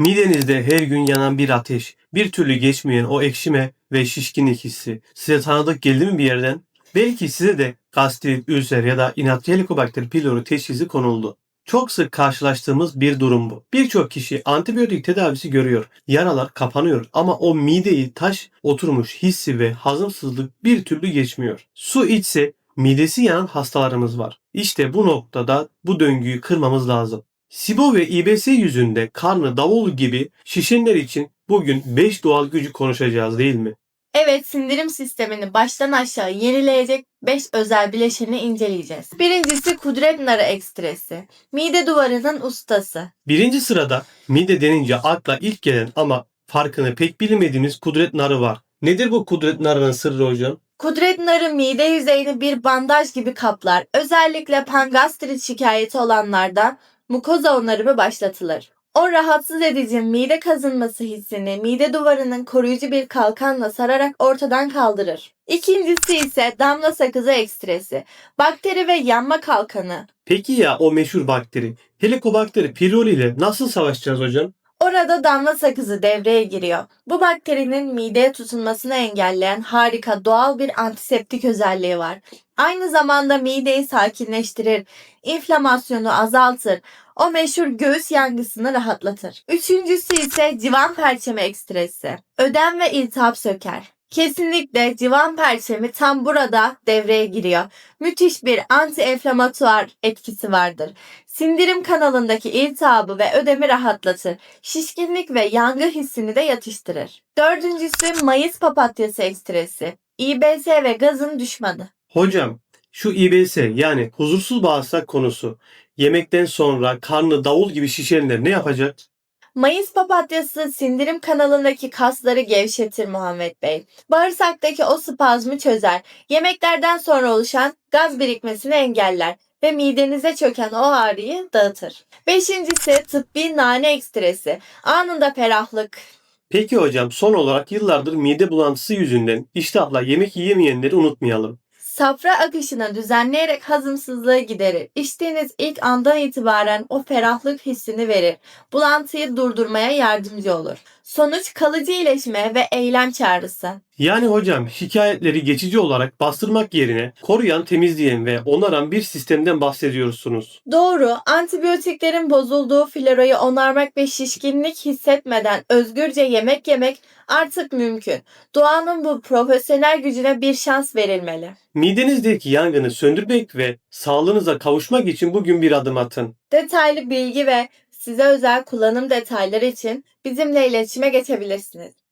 Midenizde her gün yanan bir ateş, bir türlü geçmeyen o ekşime ve şişkinlik hissi size tanıdık geldi mi bir yerden? Belki size de gastrit, ülser ya da inatçı helikobakter pylori teşhisi konuldu. Çok sık karşılaştığımız bir durum bu. Birçok kişi antibiyotik tedavisi görüyor. Yaralar kapanıyor ama o mideyi taş oturmuş hissi ve hazımsızlık bir türlü geçmiyor. Su içse midesi yanan hastalarımız var. İşte bu noktada bu döngüyü kırmamız lazım. SIBO ve İBS yüzünde karnı davul gibi şişenler için bugün 5 doğal gücü konuşacağız değil mi? Evet, sindirim sistemini baştan aşağı yenileyecek 5 özel bileşeni inceleyeceğiz. Birincisi kudret narı ekstresi. Mide duvarının ustası. Birinci sırada mide denince akla ilk gelen ama farkını pek bilmediğimiz kudret narı var. Nedir bu kudret narının sırrı hocam? Kudret narı mide yüzeyini bir bandaj gibi kaplar. Özellikle pangastrit şikayeti olanlarda mukoza onarımı başlatılır. O rahatsız edici mide kazınması hissini mide duvarının koruyucu bir kalkanla sararak ortadan kaldırır. İkincisi ise damla sakızı ekstresi. Bakteri ve yanma kalkanı. Peki ya o meşhur bakteri Helicobacter pylori ile nasıl savaşacağız hocam? Orada damla sakızı devreye giriyor. Bu bakterinin mideye tutunmasını engelleyen harika doğal bir antiseptik özelliği var. Aynı zamanda mideyi sakinleştirir, inflamasyonu azaltır, o meşhur göğüs yangısını rahatlatır. Üçüncüsü ise civan perçemi ekstresi. Ödem ve iltihap söker. Kesinlikle civan perçemi tam burada devreye giriyor. Müthiş bir anti-enflamatuar etkisi vardır. Sindirim kanalındaki iltihabı ve ödemi rahatlatır. Şişkinlik ve yangı hissini de yatıştırır. Dördüncüsü Mayıs papatyası ekstresi. İBS ve gazın düşmanı. Hocam şu İBS yani huzursuz bağırsak konusu yemekten sonra karnı davul gibi şişenler ne yapacak? Mayıs papatyası sindirim kanalındaki kasları gevşetir Muhammed Bey. Bağırsaktaki o spazmı çözer. Yemeklerden sonra oluşan gaz birikmesini engeller ve midenize çöken o ağrıyı dağıtır. Beşincisi tıbbi nane ekstresi. Anında ferahlık. Peki hocam son olarak yıllardır mide bulantısı yüzünden iştahla yemek yiyemeyenleri unutmayalım. Safra akışını düzenleyerek hazımsızlığı giderir. İçtiğiniz ilk andan itibaren o ferahlık hissini verir. Bulantıyı durdurmaya yardımcı olur. Sonuç kalıcı iyileşme ve eylem çağrısı. Yani hocam şikayetleri geçici olarak bastırmak yerine koruyan, temizleyen ve onaran bir sistemden bahsediyorsunuz. Doğru, antibiyotiklerin bozulduğu florayı onarmak ve şişkinlik hissetmeden özgürce yemek yemek artık mümkün. Doğanın bu profesyonel gücüne bir şans verilmeli. Midenizdeki yangını söndürmek ve sağlığınıza kavuşmak için bugün bir adım atın. Detaylı bilgi ve size özel kullanım detayları için bizimle iletişime geçebilirsiniz.